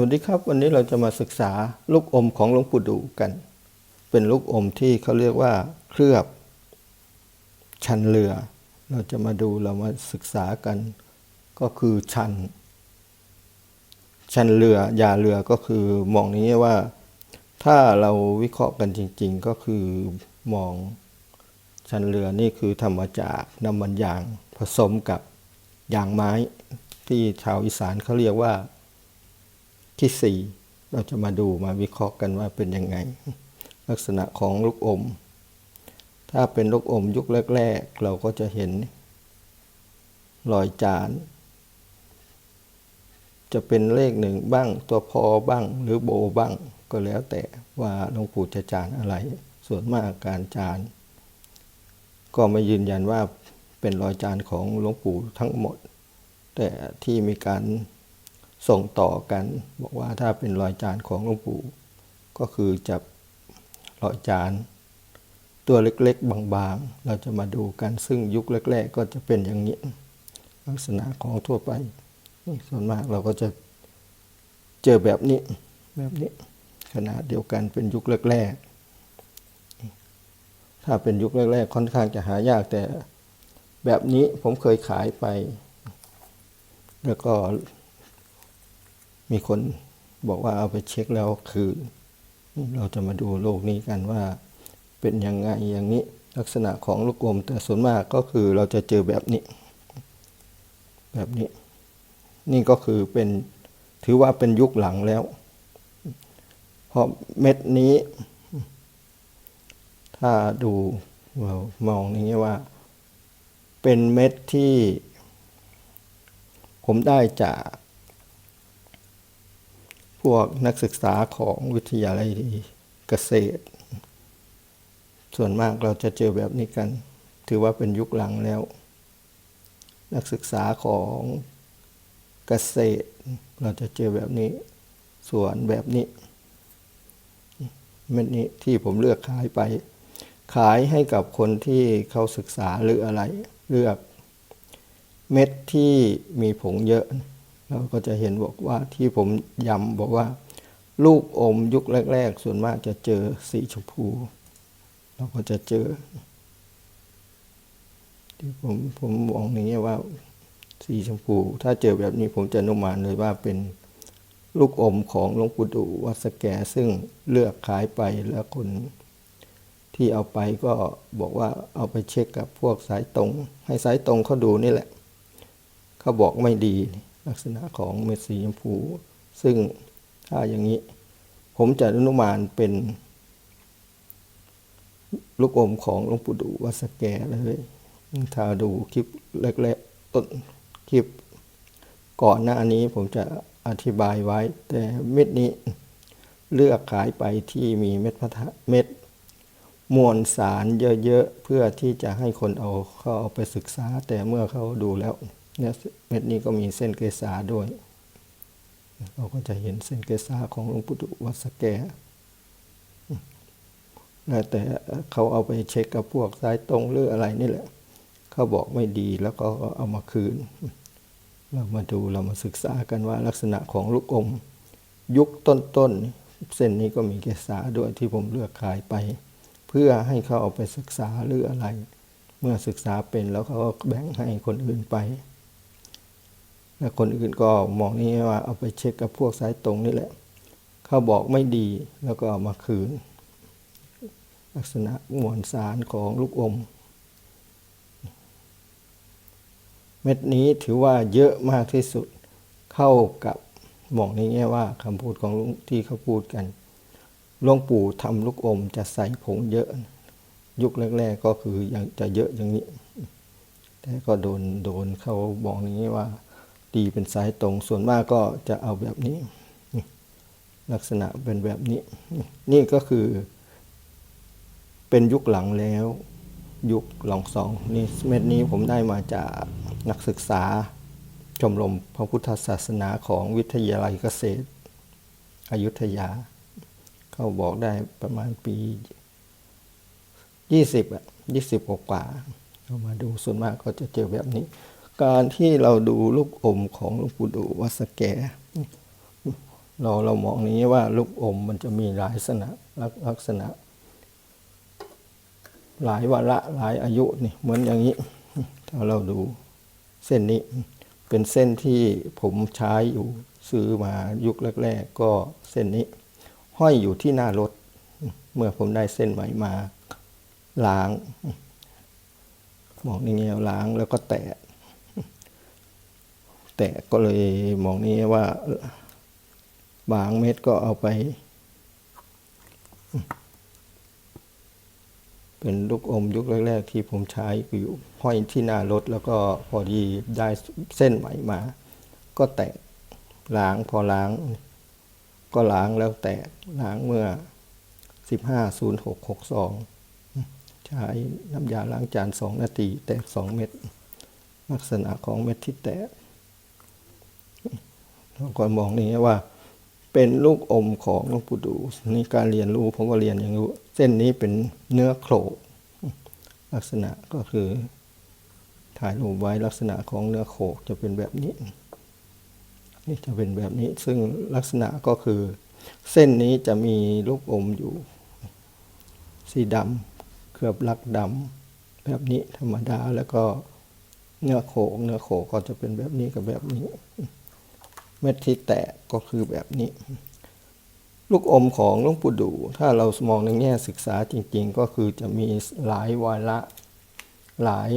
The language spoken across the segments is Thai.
วัสดีครับ วันนี้เราจะมาศึกษาลูกอมของหลวงปู่ดูกัน เป็นลูกอมที่เขาเรียกว่าเคลือบชันเรือ เราจะมาดูเรามาศึกษากัน ก็คือชัน ชันเรือยาเรือก็คือมองนี้ว่า ถ้าเราวิเคราะห์กันจริง ๆ ก็คือมองชันเรือนี่คือทำมาจากน้ำมันยางผสมกับยางไม้ ที่ชาวอีสานเขาเรียกว่า ที่สี่เราจะมาดูมาวิเคราะห์กันว่าเป็นยังไง ลักษณะของลูกอม ถ้าเป็นลูกอมยุคแรก ๆ เราก็จะเห็นรอยจาน จะเป็นเลขหนึ่งบ้าง ตัวพอบ้าง หรือโบบ้าง ก็แล้วแต่ว่าหลวงปู่จะจานอะไร ส่วนมากการจาน ก็ไม่ยืนยันว่าเป็นรอยจานของหลวงปู่ทั้งหมด แต่ที่มีการ ส่งต่อกัน บอกว่าถ้าเป็นรอยจานของหลวงปู่ ก็คือจะรอยจาน ตัวเล็กๆ บางๆ เราจะมาดูกันซึ่งยุคแรก ๆ ก็จะเป็นอย่างนี้ ลักษณะของทั่วไป ส่วนมากเราก็จะเจอแบบนี้แบบนี้ขนาดเดียวกันเป็นยุคแรกๆ ถ้าเป็นยุคแรกๆ ค่อนข้างจะหายากแต่แบบนี้ผมเคยขายไป แล้วก็ มีคนบอกว่าเอาไปเช็คแล้วคืนเราจะมาดูโลกนี้กันว่า เป็นยังไงอย่างนี้ลักษณะของลูกอมแต่ส่วนมากก็คือเราจะเจอแบบนี้ แบบนี้ นี่ก็คือเป็นถือว่าเป็นยุคหลังแล้ว เพราะเม็ดนี้ ถ้าดูเรามองอย่างนี้ว่า เป็นเม็ดที่ ผมได้จาก พวกนักศึกษาของวิทยาลัยเกษตร ส่วนมากเราจะเจอแบบนี้กัน ถือว่าเป็นยุคหลังแล้ว นักศึกษาของเกษตร เราจะเจอแบบนี้ ส่วนแบบนี้เม็ดนี้ที่ผมเลือกขายไป ขายให้กับคนที่เขาศึกษาหรืออะไรเลือก เม็ดที่มีผงเยอะ เราก็จะเห็นบอกว่าที่ผมย้ำบอกว่า ลูกอมยุคแรก ๆ ส่วนมากจะเจอสีชมพู เราก็จะเจอ ที่ผมผมมองอย่างนี้ว่าสีชมพู ถ้าเจอแบบนี้ผมจะนุมานเลยว่าเป็นลูกอมของหลวงปู่ดูวัดสแกซึ่งเลือกขายไปแล้วคนที่เอาไปก็บอกว่าเอาไปเช็คกับพวกสายตรง ให้สายตรงเขาดูนี่แหละ เขาบอกไม่ดี ลักษณะของเม็ดสีชมพู ซึ่งถ้าอย่างนี้ ผมจะอนุมานเป็น ลูกอมของหลวงปู่ดูวัดสแกเลยถ้าดูคลิปแรกๆต้นคลิปก่อนหน้านี้ผมจะอธิบายไว้ แต่เม็ดนี้เลือกขายไปที่มีเม็ดพัทเม็ดมวลสารเยอะๆ เพื่อที่จะให้คนเอาเขาเอาไปศึกษา แต่เมื่อเขาดูแล้ว เนี่ยเม็ดนี้ก็มีเส้นเกษาด้วย เราก็จะเห็นเส้นเกษาของหลวงปู่ดูวัดสแกแต่เขาเอาไปเช็คกับพวกสายตรงหรืออะไรนี่แหละ เขาบอกไม่ดีแล้วก็เอามาคืน เรามาดูเรามาศึกษากันว่าลักษณะของลูกอม ยุคต้นๆ เส้นนี้ก็มีเกษาด้วยที่ผมเลือกขายไป เพื่อให้เขาเอาไปศึกษาหรืออะไร เมื่อศึกษาเป็นแล้วเขาก็แบ่งให้คนอื่นไป คนอื่นก็มองนี่ว่าเอาไปเช็คกับพวกสายตรงนี่แหละ เขาบอกไม่ดีแล้วก็เอามาคืน ลักษณะมวลสารของลูกอม เม็ดนี้ถือว่าเยอะมากที่สุดเข้ากับมองในแง่ว่าคำพูดของที่เขาพูดกันหลวงปู่ทำลูกอมจะใส่ผงเยอะ ยุคแรก ๆ ก็คือยังจะเยอะอย่างนี้ แต่ก็โดนโดนเขาบอกอย่างนี้ว่า ตีเป็นสายตรงส่วนมากก็จะเอาแบบนี้ ลักษณะเป็นแบบนี้ นี่ก็คือเป็นยุคหลังแล้ว ยุคหลังสองนี่เม็ดนี้ผมได้มาจากนักศึกษาชมรมพระพุทธศาสนาของวิทยาลัยเกษตร อยุธยา เขาบอกได้ประมาณปียี่สิบอะยี่สิบกว่าเรามาดูส่วนมากก็จะเจอแบบนี้ การที่เราดูลูกอมของหลวงปู่ดูวัดสแก เราเรามองนี้ว่าลูกอมมันจะมีหลายลักษณะลักลักษณะ หลายวาระหลายอายุนี่เหมือนอย่างนี้ ถ้าเราดูเส้นนี้เป็นเส้นที่ผมใช้อยู่ซื้อมายุคแรก ๆ ก็เส้นนี้ ห้อยอยู่ที่หน้ารถ เมื่อผมได้เส้นใหม่มาล้าง มองนี่เงี้ยล้างแล้วก็แตะ แตะก็เลยมองนี้ว่า บางเม็ดก็เอาไป เป็นลูกอมยุคแรก ๆ ที่ผมใช้อยู่ห้อยที่หน้ารถแล้วก็พอดีได้เส้นใหม่มา ก็แตกล้างพอล้าง ก็ล้างแล้วแตกล้างเมื่อ 150662 ใช้น้ำยาล้างจาน 2 นาที แตก 2 เม็ดลักษณะของเม็ดที่แตก เราก็มองนี่ว่า เป็นลูกอมของหลวงปู่ดูนี่การเรียนรู้ผมก็เรียนอย่างรู้เส้นนี้เป็นเนื้อโครลักษณะก็คือถ่ายรูปไว้ลักษณะของเนื้อโคกจะเป็นแบบนี้ นี่จะเป็นแบบนี้ซึ่งลักษณะก็คือ เส้นนี้จะมีลูกอมอยู่ สีดำเคลือบลักดำแบบนี้ธรรมดาแล้วก็เนื้อโขกเนื้อโขกก็จะเป็นแบบนี้กับแบบนี้ เม็ดที่แตกก็คือแบบนี้ ลูกอมของหลวงปู่ดู ถ้าเรามองในแง่ศึกษาจริง ๆ ก็คือจะมีหลายวาระหลาย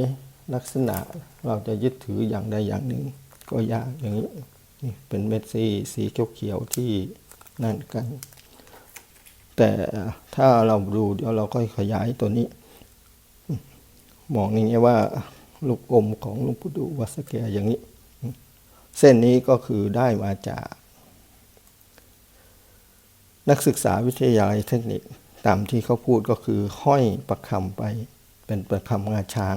ลักษณะเราจะยึดถืออย่างใดอย่างหนึ่ง ก็ยากอย่างนี้นี่เป็นเม็ดสีสีเขียวๆที่นั่นกัน แต่ถ้าเราดูเดี๋ยวเราก็ขยายตัวนี้ มองอย่งนี้ว่าลูกอมของหลวงปู่ดูวัสแกอย่างนี้ เส้นนี้ก็คือได้มาจาก นักศึกษาวิทยาลัยเทคนิคตามที่เขาพูดก็คือห้อยประคำไปเป็นประคำงาช้าง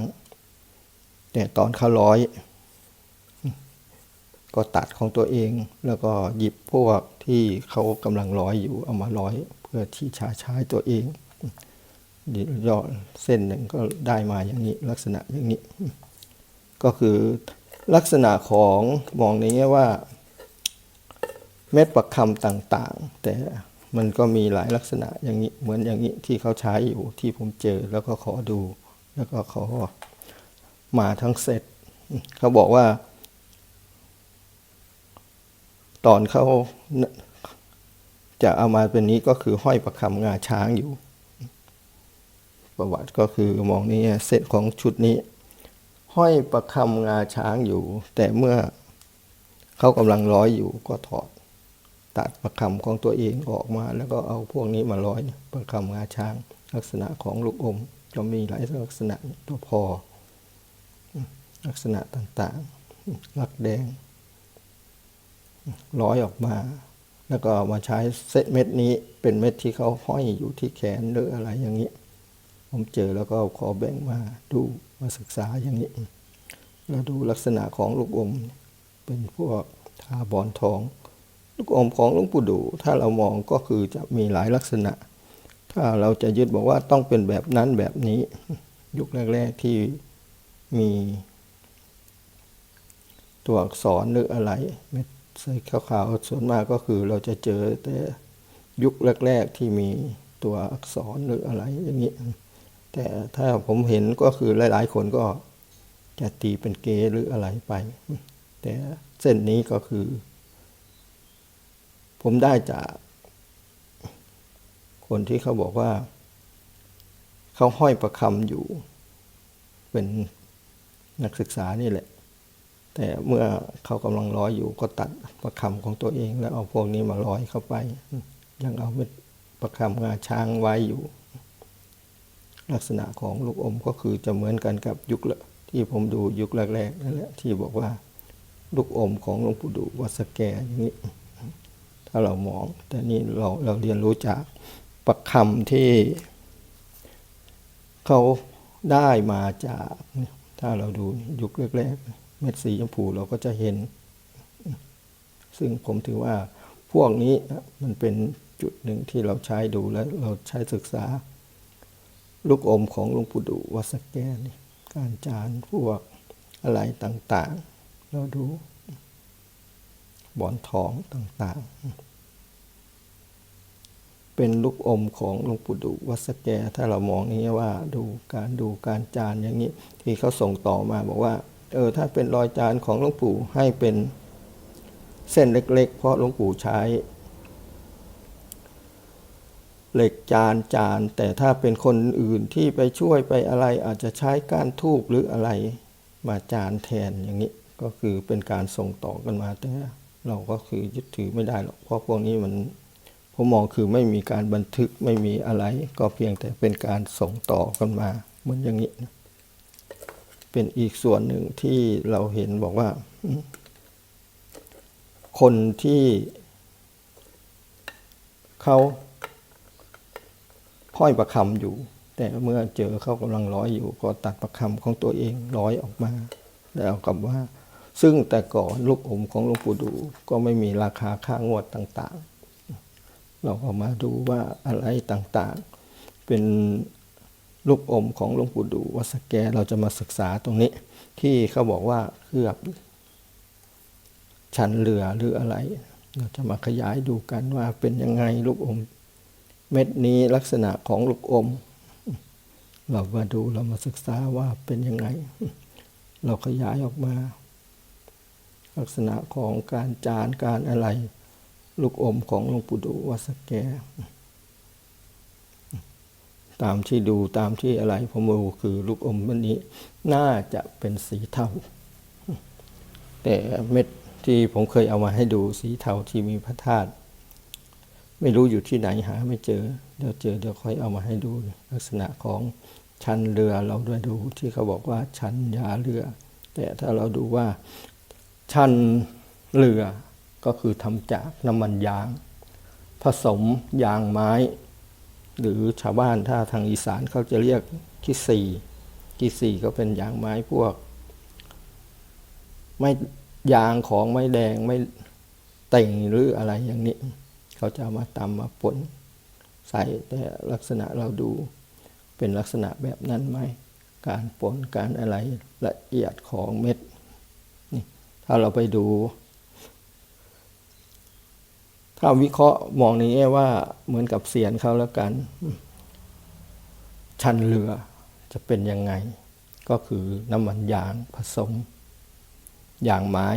แต่ตอนเขาร้อย ก็ตัดของตัวเองแล้วก็หยิบพวกที่เขากำลังร้อยอยู่เอามาร้อยเพื่อที่ชาใช้ตัวเองย่อเส้นหนึ่งก็ได้มาอย่างนี้ลักษณะอย่างนี้ ก็คือ ลักษณะของมองในแง่ว่า เม็ดประคำต่างๆ แต่มันก็มีหลายลักษณะอย่างนี้เหมือนอย่างนี้ที่เขาใช้อยู่ที่ผมเจอแล้วก็ขอดู แล้วก็ขอมาทั้งเซตเขาบอกว่า ตอนเขาจะเอามาเป็นนี้ก็คือห้อยประคำงาช้างอยู่ ประวัติก็คือมองนี้เซตของชุดนี้ ห้อยประคำงาช้างอยู่ แต่เมื่อเขากำลังร้อยอยู่ก็ถอด ตัดประคำของตัวเองออกมา แล้วก็เอาพวกนี้มาร้อยประคำงาช้าง ลักษณะของลูกอมจะมีหลายลักษณะตัวพอ ลักษณะต่างๆลักแดง ร้อยออกมา แล้วก็มาใช้เซตเม็ดนี้เป็นเม็ดที่เขาห้อยอยู่ที่แขนหรืออะไรอย่างนี้ ผมเจอแล้วก็ขอแบ่งมาดู มาศึกษาอย่างนี้ แล้วดูลักษณะของลูกอม เป็นพวกทาบอนทอง ลูกอมของหลวงปู่ดู ถ้าเรามองก็คือจะมีหลายลักษณะ ถ้าเราจะยึดบอกว่าต้องเป็นแบบนั้นแบบนี้ ยุคแรก ๆที่มีตัวอักษรหรืออะไรเม็ดใส่ขาวๆส่วนมากก็คือเราจะเจอแต่ยุคแรก ๆที่มีตัวอักษรหรืออะไรอย่างนี้ แต่ถ้าผมเห็นก็คือหลาย ๆ คนก็จะตีเป็นเกหรืออะไรไป แต่เส้นนี้ก็คือ ผมได้จาก คนที่เขาบอกว่า เขาห้อยประคำอยู่ เป็นนักศึกษานี่แหละ แต่เมื่อเขากำลังร้อยอยู่ก็ตัดประคำของตัวเอง แล้วเอาพวกนี้มาร้อยเข้าไป ยังเอาเม็ดประคำงาช้างไว้อยู่ ลักษณะของลูกอมก็คือจะเหมือนกันกับยุคที่ผมดูยุคแรกๆนั่นแหละที่บอกว่าลูกอมของหลวงปู่ดูวัดสแกอย่างนี้ ถ้าเรามองแต่นี่เราเราเรียนรู้จากประคำที่เขาได้มาจากถ้าเราดูยุคแรกๆเม็ดสีชมพูเราก็จะเห็น ซึ่งผมถือว่าพวกนี้มันเป็นจุดหนึ่งที่เราใช้ดูแล้วเราใช้ศึกษา ลูกอมของหลวงปู่ดูวัสแกนี่การจานพวกอะไรต่างๆ เราดูบอนทองต่างๆ เป็นลูกอมของหลวงปู่ดูวัสแกถ้าเรามองนี้ว่าดูการดูการจานอย่างนี้ ที่เขาส่งต่อมาบอกว่า เออถ้าเป็นรอยจานของหลวงปู่ให้เป็นเส้นเล็ก ๆ เพราะหลวงปู่ใช้ เหล็กจานจาน แต่ถ้าเป็นคนอื่นที่ไปช่วยไปอะไรอาจจะใช้ก้านทูบหรืออะไรมาจานแทนอย่างนี้ก็คือเป็นการส่งต่อกันมาแต่เราก็คือยึดถือไม่ได้หรอกเพราะพวกนี้มันผมมองคือไม่มีการบันทึกไม่มีอะไร ก็เพียงแต่เป็นการส่งต่อกันมาเหมือนอย่างนี้นะเป็นอีกส่วนหนึ่งที่เราเห็นบอกว่า คนที่เขา ห้อยประคำอยู่ แต่เมื่อเจอเขากำลังร้อยอยู่ ก็ตัดประคำของตัวเองร้อยออกมา แล้วกับว่า ซึ่งแต่ก่อนลูกอมของหลวงปู่ดูก็ไม่มีราคาค่างวดต่างๆ เราก็มาดูว่าอะไรต่างๆ เป็นลูกอมของหลวงปู่ดูวัดสแกเราจะมาศึกษาตรงนี้ ที่เขาบอกว่าเคลือบชั้นเรือหรืออะไร เราจะมาขยายดูกันว่าเป็นยังไงลูกอม เม็ดนี้ลักษณะของลูกอม เรามาดูเรามาศึกษาว่าเป็นยังไง เราขยายออกมา ลักษณะของการจานการอะไร ลูกอมของหลวงปู่ดูวัสแก ตามที่ดูตามที่อะไรผมดูคือลูกอมวันนี้ น่าจะเป็นสีเทาแต่เม็ดที่ผมเคยเอามาให้ดูสีเทาที่มีพระธาตุ ไม่รู้อยู่ที่ไหนหาไม่เจอ เดี๋ยวเจอเดี๋ยวค่อยเอามาให้ดูลักษณะของชั้นเรือเราด้วยดูที่เขาบอกว่าชั้นยาเรือ แต่ถ้าเราดูว่าชั้นเรือก็คือทำจากน้ำมันยาง ผสมยางไม้ หรือชาวบ้านถ้าทางอีสานเขาจะเรียกกิสีกิสีก็เป็นยางไม้พวก ไม่ยางของไม้แดงไม่เต่งหรืออะไรอย่างนี้ เขาจะเอามาตำมาปนใส่แต่ลักษณะเราดูเป็นลักษณะแบบนั้นไหมการปนการอะไรละเอียดของเม็ดนี่ถ้าเราไปดู ถ้าวิเคราะห์มองในแง่ว่าเหมือนกับเสียนเขาแล้วกัน ชันเรือจะเป็นยังไง ก็คือน้ำมันยางผสมอย่างไม้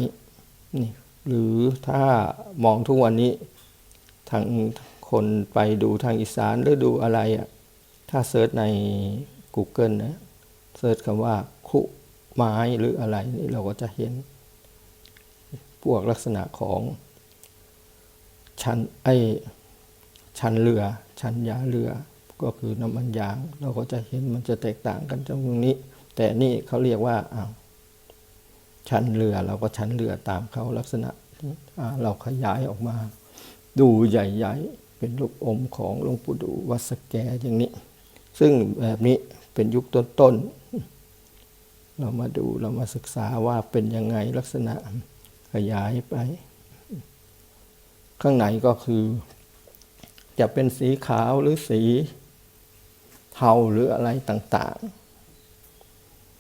นี่หรือถ้ามองทุกวันนี้ ทางคนไปดูทางอีสานหรือดูอะไรอะ่ะถ้าเซิร์ชใน Google นะเซิร์ชคำว่าคุไม้หรืออะไรนี่เราก็จะเห็น พวกลักษณะของชั้นไอชั้นเรือ ชั้นยาเรือ ก็คือน้ำมันยาง เราก็จะเห็นมันจะแตกต่างกันตรงนี้ แต่นี่เขาเรียกว่าอ้าวชั้นเรือเราก็ชั้นเรือตามเขาลักษณะเราขยายออกมา ดูใหญ่ๆ เป็นลูกอมของหลวงปู่ดูวัดสแกอย่างนี้ ซึ่งแบบนี้เป็นยุคต้นๆ เรามาดูเรามาศึกษาว่าเป็นยังไงลักษณะขยายไป ข้างในก็คือ จะเป็นสีขาวหรือสีเทาหรืออะไรต่าง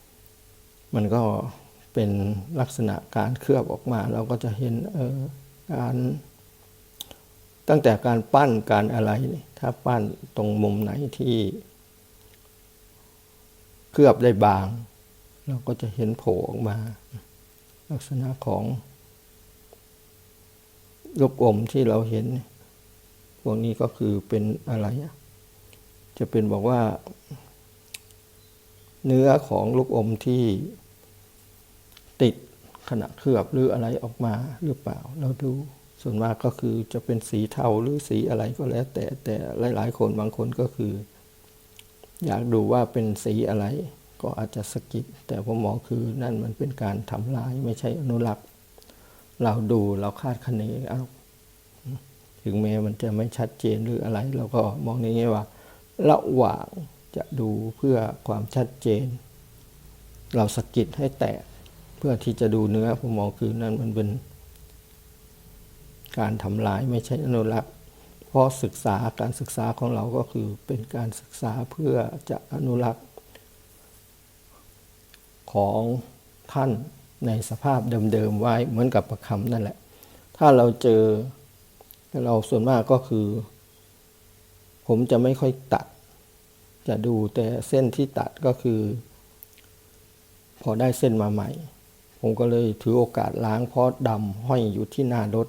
ๆ มันก็เป็นลักษณะการเคลือบออกมา เราก็จะเห็นเออการ ตั้งแต่การปั้นการอะไร ถ้าปั้นตรงมุมไหนที่เคลือบได้บาง เราก็จะเห็นโผล่ออกมา ลักษณะของลูกอมที่เราเห็น พวกนี้ก็คือเป็นอะไร จะเป็นบอกว่า เนื้อของลูกอมที่ติดขณะเคลือบหรืออะไรออกมาหรือเปล่า เราดู ส่วนมากก็คือจะเป็นสีเทาหรือสีอะไรก็แล้ว แต่แต่หลาย ๆ คนบางคนก็คือ อยากดูว่าเป็นสีอะไร ก็อาจจะสกิดแต่ผมมองคือนั่นมันเป็นการทำลายไม่ใช่อนุรักษ์ เราดูเราคาดคะเนเอาถึงแม้มันจะไม่ชัดเจนหรืออะไร เราก็มองในแง่ว่า ระหว่างจะดูเพื่อความชัดเจน เราสกิดให้แตกเพื่อที่จะดูเนื้อผมมองคือนั่นมันเป็น การทำลายไม่ใช่อนุรักษ์ เพราะศึกษาการศึกษาของเราก็คือเป็นการศึกษาเพื่อจะอนุรักษ์ ของท่านในสภาพเดิมๆไว้เหมือนกับประคำนั่นแหละ ถ้าเราเจอเราส่วนมากก็คือ ผมจะไม่ค่อยตัด จะดูแต่เส้นที่ตัดก็คือ พอได้เส้นมาใหม่ ผมก็เลยถือโอกาสล้างเพราะดำห้อยอยู่ที่หน้ารถ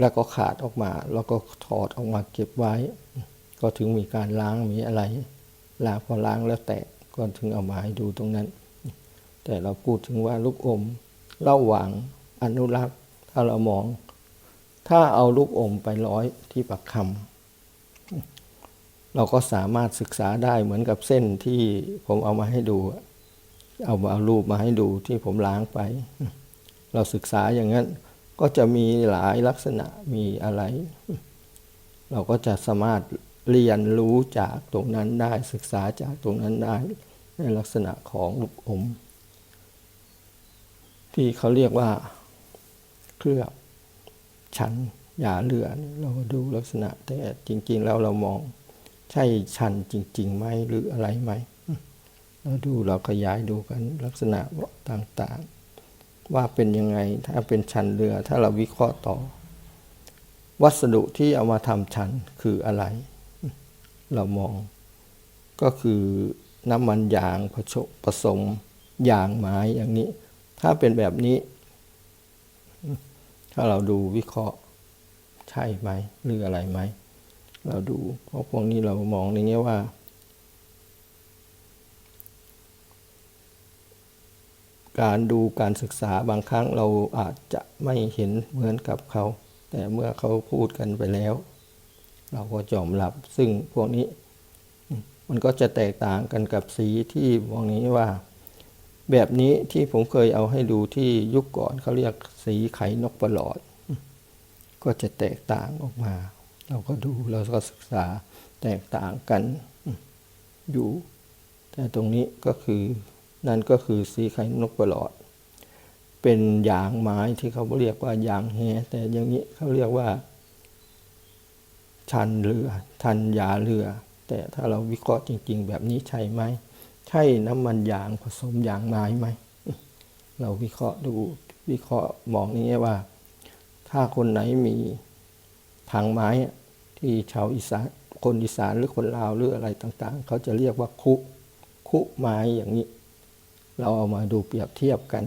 แล้วก็ขาดออกมา แล้วก็ถอดออกมาเก็บไว้ ก็ถึงมีการล้างมีอะไรล้างพอล้างแล้วแตกก็ถึงเอามาให้ดูตรงนั้น แต่เราพูดถึงว่าลูกอมระหว่างอนุรักษ์ ถ้าเรามอง ถ้าเอาลูกอมไปร้อยที่ปักคำเราก็สามารถศึกษาได้เหมือนกับเส้นที่ผมเอามาให้ดู เอามาเอารูปมาให้ดูที่ผมล้างไป เราศึกษาอย่างนั้น ก็จะมีหลายลักษณะมีอะไร เราก็จะสามารถเรียนรู้จากตรงนั้นได้ศึกษาจากตรงนั้นได้ ในลักษณะของลูกอม ที่เขาเรียกว่าเคลือบชั้นยาเลือดเราก็ดูลักษณะ แต่จริง ๆ แล้วเรามองใช่ชันจริงๆไหมหรืออะไรไหมเราดูเราขยายดูกันลักษณะต่าง ๆ ว่าเป็นยังไง ถ้าเป็นชันเรือ ถ้าเราวิเคราะห์ต่อ วัสดุที่เอามาทำชันคืออะไร เรามองก็คือน้ำมันยางผสมผสมยางไม้อย่างนี้ ถ้าเป็นแบบนี้ ถ้าเราดูวิเคราะห์ใช่ไหมหรืออะไรไหม เราดู เพราะพวกนี้เรามองในแง่ว่า การดูการศึกษาบางครั้งเราอาจจะไม่เห็นเหมือนกับเขา แต่เมื่อเขาพูดกันไปแล้ว เราก็ยอมรับซึ่งพวกนี้ มันก็จะแตกต่างกันกับสีที่มองนี้ว่า แบบนี้ที่ผมเคยเอาให้ดูที่ยุคก่อนเขาเรียกสีไข่นกประหลอด ก็จะแตกต่างออกมา เราก็ดูเราก็ศึกษาแตกต่างกันอยู่ แต่ตรงนี้ก็คือ นั่นก็คือสีไข่นกประหลอด เป็นยางไม้ที่เขาเรียกว่ายางแฮแต่อย่างนี้เขาเรียกว่า ชันเรือชันยาเรือ แต่ถ้าเราวิเคราะห์จริง ๆ แบบนี้ใช่ไหม ใช่น้ำมันยางผสมยางไม้ไหม เราวิเคราะห์ดูวิเคราะห์มองนี้ว่า ถ้าคนไหนมีทางไม้ที่ชาวอีสานคนอีสานหรือคนลาวหรืออะไรต่างๆ เขาจะเรียกว่าคุคุไม้อย่างนี้ เราเอามาดูเปรียบเทียบกัน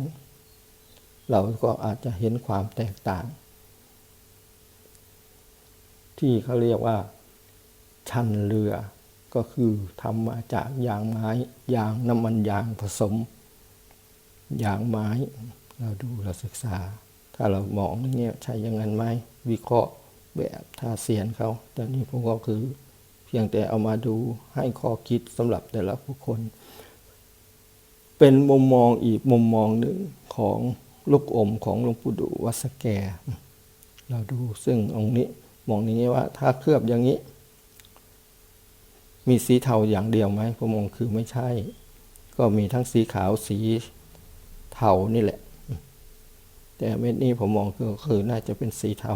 เราก็อาจจะเห็นความแตกต่าง ที่เขาเรียกว่า ชันเรือก็คือทำมาจากยางไม้ยางน้ำมันยางผสมยางไม้ เราดูเราศึกษา ถ้าเรามองอย่างเงี้ยใช่ยังงั้นไหมวิเคราะห์แบบท่าเสียนเขา แต่นี้ผมก็คือเพียงแต่เอามาดูให้ข้อคิดสำหรับแต่ละบุคคล เป็นมุมมองอีกมุมมองหนึ่งของลูกอมของหลวงปู่ดูวัดสแก เราดูซึ่งองค์นี้มองนี้ว่าถ้าเคลือบอย่างนี้ มีสีเทาอย่างเดียวไหมผมมองคือไม่ใช่ ก็มีทั้งสีขาวสีเทานี่แหละ แต่เม็ดนี้ผมมองคือคือน่าจะเป็นสีเทา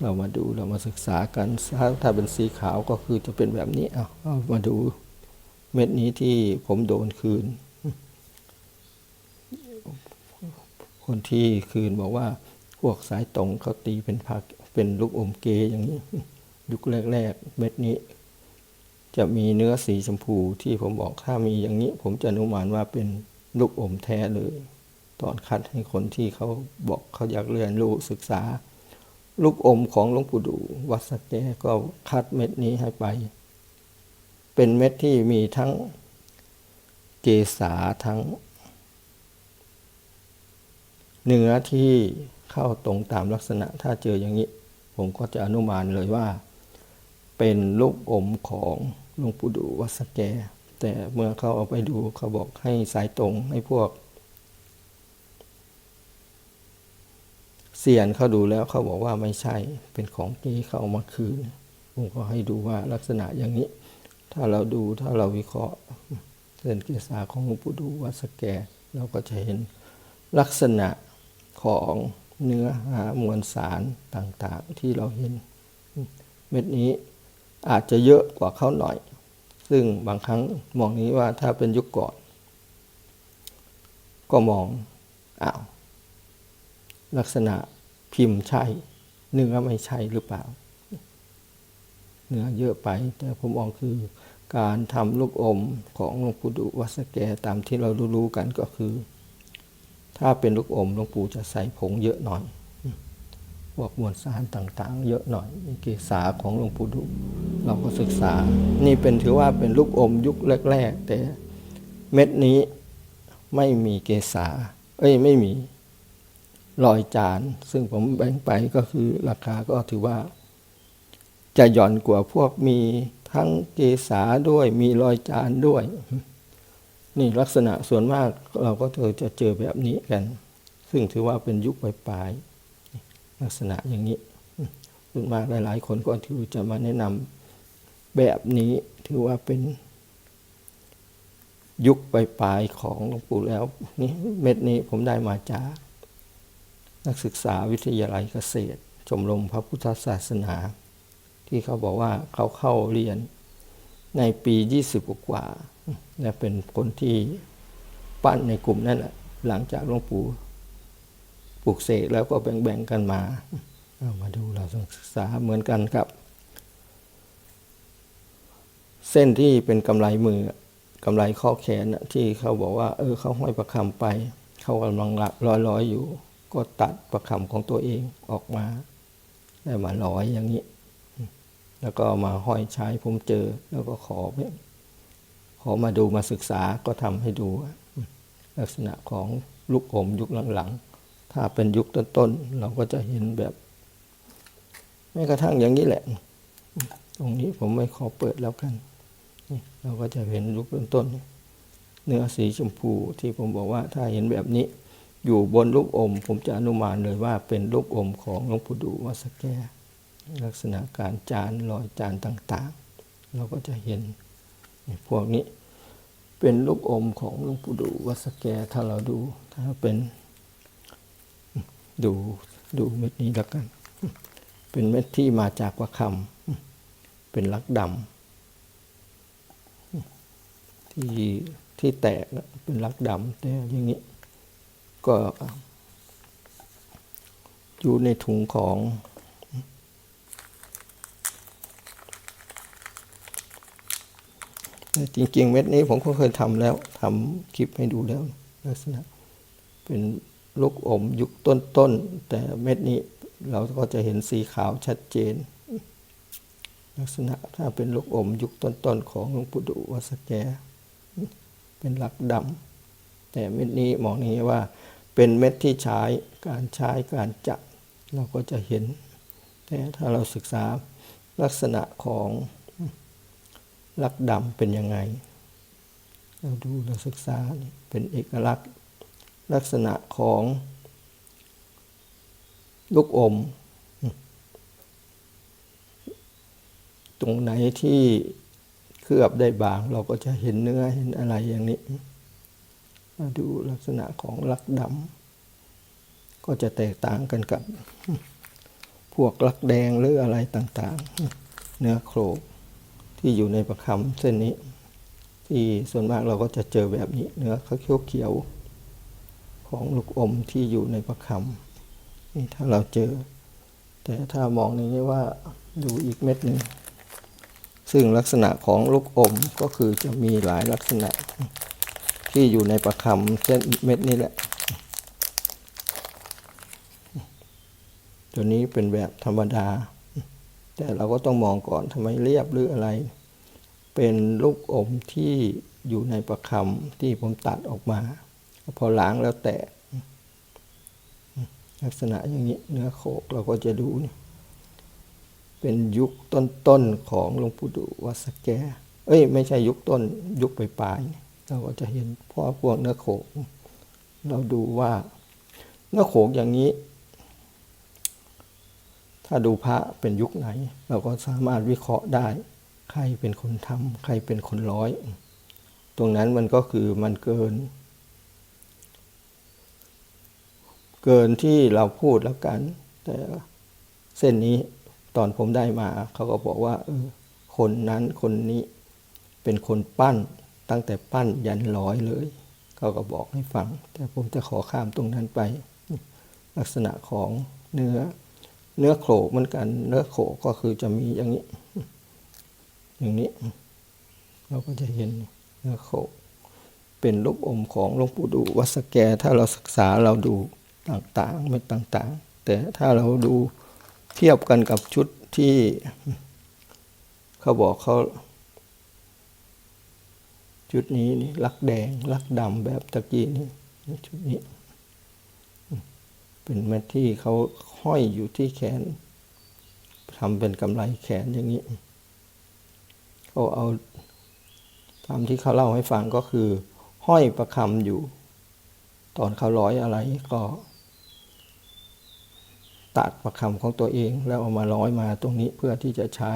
เรามาดูเรามาศึกษากันถ้าถ้าเป็นสีขาวก็คือจะเป็นแบบนี้เอาเอามาดู เม็ดนี้ที่ผมโดนคืน คนที่คืนบอกว่าพวกสายตรงเขาตีเป็นผักเป็นลูกอมเกยอย่างนี้ ยุคแรก ๆ เม็ดนี้ จะมีเนื้อสีชมพูที่ผมบอกถ้ามีอย่างนี้ ผมจะอนุมานว่าเป็นลูกอมแท้เลย ตอนคัดให้คนที่เขาบอกเขาอยากเรียนรู้ศึกษา ลูกอมของหลวงปู่ดูวัดสแกก็คัดเม็ดนี้ให้ไป เป็นเม็ดที่มีทั้งเกษาทั้ง เนื้อที่เข้าตรงตามลักษณะถ้าเจออย่างนี้ ผมก็จะอนุมานเลยว่า เป็นลูกอมของหลวงปู่ดูวัสแก แต่เมื่อเขาเอาไปดูเขาบอกให้สายตรงให้พวกเสียนเขาดูแล้วเขาบอกว่าไม่ใช่เป็นของที่เขาเอามาคืนผมก็ให้ดูว่าลักษณะอย่างนี้ ถ้าเราดูถ้าเราวิเคราะห์เส้นเกษาของหลวงปู่ดูวัดสแก เราก็จะเห็นลักษณะของเนื้อหามวลสารต่างๆ ที่เราเห็น เม็ดนี้อาจจะเยอะกว่าเขาหน่อย ซึ่งบางครั้งมองนี้ว่าถ้าเป็นยุคก่อน ก็มองอ้าวลักษณะพิมพ์ใช่ เนื้อไม่ใช่หรือเปล่า เนื้อเยอะไป แต่ผมมองคือ การทำลูกอมของหลวงปู่ดุวัสแกตามที่เรารู้ๆกันก็คือ ถ้าเป็นลูกอมหลวงปู่จะใส่ผงเยอะหน่อยพวกมวลสารต่างๆ เยอะหน่อยเกษาของหลวงปู่ดุเราก็ศึกษา นี่เป็นถือว่าเป็นลูกอมยุคแรก ๆ แต่เม็ดนี้ไม่มีเกษา เอ้ยไม่มีรอยจาน ซึ่งผมแบ่งไปก็คือราคาก็ถือว่า จะหย่อนกว่าพวกมี ทั้งเกษาด้วยมีรอยจานด้วย นี่ลักษณะส่วนมากเราก็จะเจอแบบนี้กัน ซึ่งถือว่าเป็นยุคปลายๆลักษณะอย่างนี้ส่วนมากหลาย ๆ คนก็ถือจะมาแนะนำแบบนี้ถือว่าเป็นยุคปลายๆของหลวงปู่แล้วนี่เม็ดนี้ผมได้มาจากนักศึกษาวิทยาลัยเกษตร ชมรมพระพุทธศาสนา ที่เขาบอกว่าเขาเข้าเรียนในปี 20 กว่าๆและเป็นคนที่ปั้นในกลุ่มนั่นแหละหลังจากหลวงปู่ปลูกเสกแล้วก็แบ่งๆกันมาเามาดูเราศึกษาเหมือนกันกับ เส้นที่เป็นกำไรมือกำไรข้อแขนที่เขาบอกว่า เออเขาห้อยประคำไป เขากำลังร้อยร้อยๆอยู่ ก็ตัดประคำของตัวเองออกมาได้มาร้อยอย่างนี้ แล้วก็มาห้อยใช้ผมเจอ แล้วก็ขอขอมาดูมาศึกษาก็ทำให้ดู ลักษณะของลูกอมยุคหลังๆ ถ้าเป็นยุคต้นๆ เราก็จะเห็นแบบแม้กระทั่งอย่างนี้แหละ ตรงนี้ผมไม่ขอเปิดแล้วกัน เราก็จะเห็นยุคต้นๆ เนื้อสีชมพูที่ผมบอกว่าถ้าเห็นแบบนี้อยู่บนลูกอม ผมจะอนุมานเลยว่าเป็นลูกอมของหลวงปู่ดูวัดสแก ลักษณะการจานรอยจานต่างๆ เราก็จะเห็นนี่พวกนี้เป็นลูกอมของหลวงปู่ดูวัสแกถ้าเราดูถ้าเป็นดูดูเม็ดนี้แล้วกัน เป็นเม็ดที่มาจากประคำเป็นลักดำที่ที่แตกนะเป็นลักดำแต่อย่างนี้ก็อยู่ในถุงของ แต่ จริง ๆ เม็ดนี้ผมก็เคยทำแล้วทำคลิปให้ดูแล้วลักษณะ เป็นลูกอมยุคต้นๆ แต่เม็ดนี้เราก็จะเห็นสีขาวชัดเจน ลักษณะถ้าเป็นลูกอมยุคต้นๆ ของหลวงปู่ดูวัดสแก เป็นหลักดำแต่เม็ดนี้มองนี้ว่าเป็นเม็ดที่ใช้การใช้การจับเราก็จะเห็น แต่ถ้าเราศึกษาลักษณะของ ลักดำเป็นยังไง เราดูเราศึกษาเป็นเอกลักษณ์ลักษณะของลูกอม ตรงไหนที่เคลือบได้บาง เราก็จะเห็นเนื้อเห็นอะไรอย่างนี้มาดูลักษณะของลักดำก็จะแตกต่างกันกับ พวกลักแดงหรืออะไรต่างๆ เนื้อโครก ที่อยู่ในประคำเส้นนี้ ที่ส่วนมากเราก็จะเจอแบบนี้เนื้อเขียวเขียวของลูกอมที่อยู่ในประคำนี่ถ้าเราเจอ แต่ถ้ามองในนี้ว่าดูอีกเม็ดหนึ่งซึ่งลักษณะของลูกอมก็คือจะมีหลายลักษณะ ที่อยู่ในประคำเส้นเม็ดนี้แหละ ตัวนี้เป็นแบบธรรมดา แต่เราก็ต้องมองก่อนทำไมเรียบหรืออะไร เป็นลูกอมที่อยู่ในประคำที่ผมตัดออกมา พอล้างแล้วแตกลักษณะอย่างนี้เนื้อโคกเราก็จะดูนี่เป็นยุคต้นๆของหลวงปู่ดูวัดสแก เอ้ย ไม่ใช่ยุคต้นยุคปลายๆเราก็จะเห็นพราะพวกเนื้อโขก เราดูว่าเนื้อโขกอย่างนี้ ถ้าดูพระเป็นยุคไหน เราก็สามารถวิเคราะห์ได้ ใครเป็นคนทำใครเป็นคนร้อย ตรงนั้นมันก็คือมันเกิน เกินที่เราพูดแล้วกัน แต่เส้นนี้ตอนผมได้มาเขาก็บอกว่าเออคนนั้นคนนี้เป็นคนปั้นตั้งแต่ปั้นยันร้อยเลยเขาก็บอกให้ฟัง แต่ผมจะขอข้ามตรงนั้นไป ลักษณะของเนื้อ เนื้อโขลกเหมือนกัน เนื้อโขลกก็คือจะมีอย่างนี้ อย่างนี้ เราก็จะเห็นเนื้อโคกเป็นรูปอมของหลวงปู่ดูวัดสแกถ้าเราศึกษาเราดูต่างๆไม่ต่างๆ แต่ถ้าเราดูเทียบกันกับชุดที่ เขาบอกเขา ชุดนี้นี่ลักแดงลักดำแบบตะกี้นี่นี่ชุดนี้ เป็นแมทที่เขาห้อยอยู่ที่แขนทำเป็นกำไรแขนอย่างนี้เขาเอาตามที่เขาเล่าให้ฟังก็คือ ห้อยประคำอยู่ ตอนเขาร้อยอะไรก็ตัดประคำของตัวเองแล้วเอามาร้อยมาตรงนี้เพื่อที่จะใช้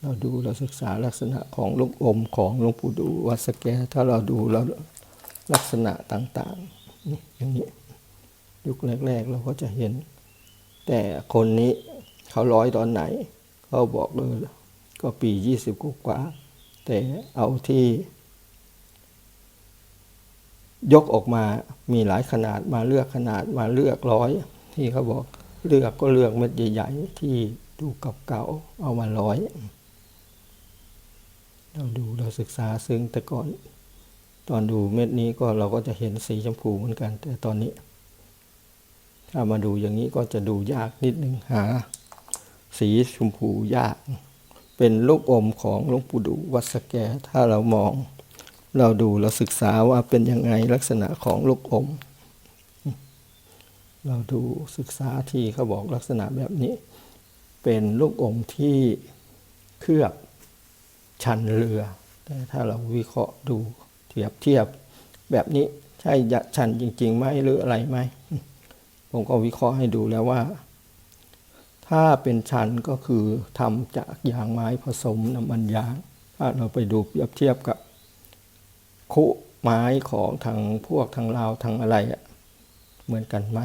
เราดูเราศึกษาลักษณะของลูกอมของหลวงปู่ดูวัดสแกถ้าเราดูแล้วลักษณะต่าง ๆ นี่อย่างนี้ ยุคแรก ๆ เราก็จะเห็น แต่คนนี้เขาร้อยตอนไหน เขาบอกเลยก็ปียี่สิบกว่า แต่เอาที่ ยกออกมามีหลายขนาดมาเลือกขนาดมาเลือกร้อย ที่เขาบอกเลือกก็เลือกเม็ดใหญ่ๆ ที่ดูเก่าๆเอามาร้อย เราดูเราศึกษาซึ่งแต่ก่อน ตอนดูเม็ดนี้ก็เราก็จะเห็นสีชมพูเหมือนกัน แต่ตอนนี้ ถ้ามาดูอย่างนี้ก็จะดูยากนิดนึงหา สีชมพูยาก เป็นลูกอมของหลวงปู่ดูวัดสแก ถ้าเรามอง เราดูเราศึกษาว่าเป็นยังไงลักษณะของลูกอม เราดูศึกษาที่เขาบอกลักษณะแบบนี้ เป็นลูกอมที่เคลือบชันเรือ แต่ถ้าเราวิเคราะห์ดู เทียบเทียบแบบนี้ใช่ยะชันจริงๆไหมหรืออะไรไหมผมก็วิเคราะห์ให้ดูแล้วว่า ถ้าเป็นชันก็คือทำจากยางไม้ผสมน้ำมันยาง ถ้าเราไปดูเปรียบเทียบกับคุไม้ของทางพวกทางลาวทางอะไรอะเหมือนกันไหม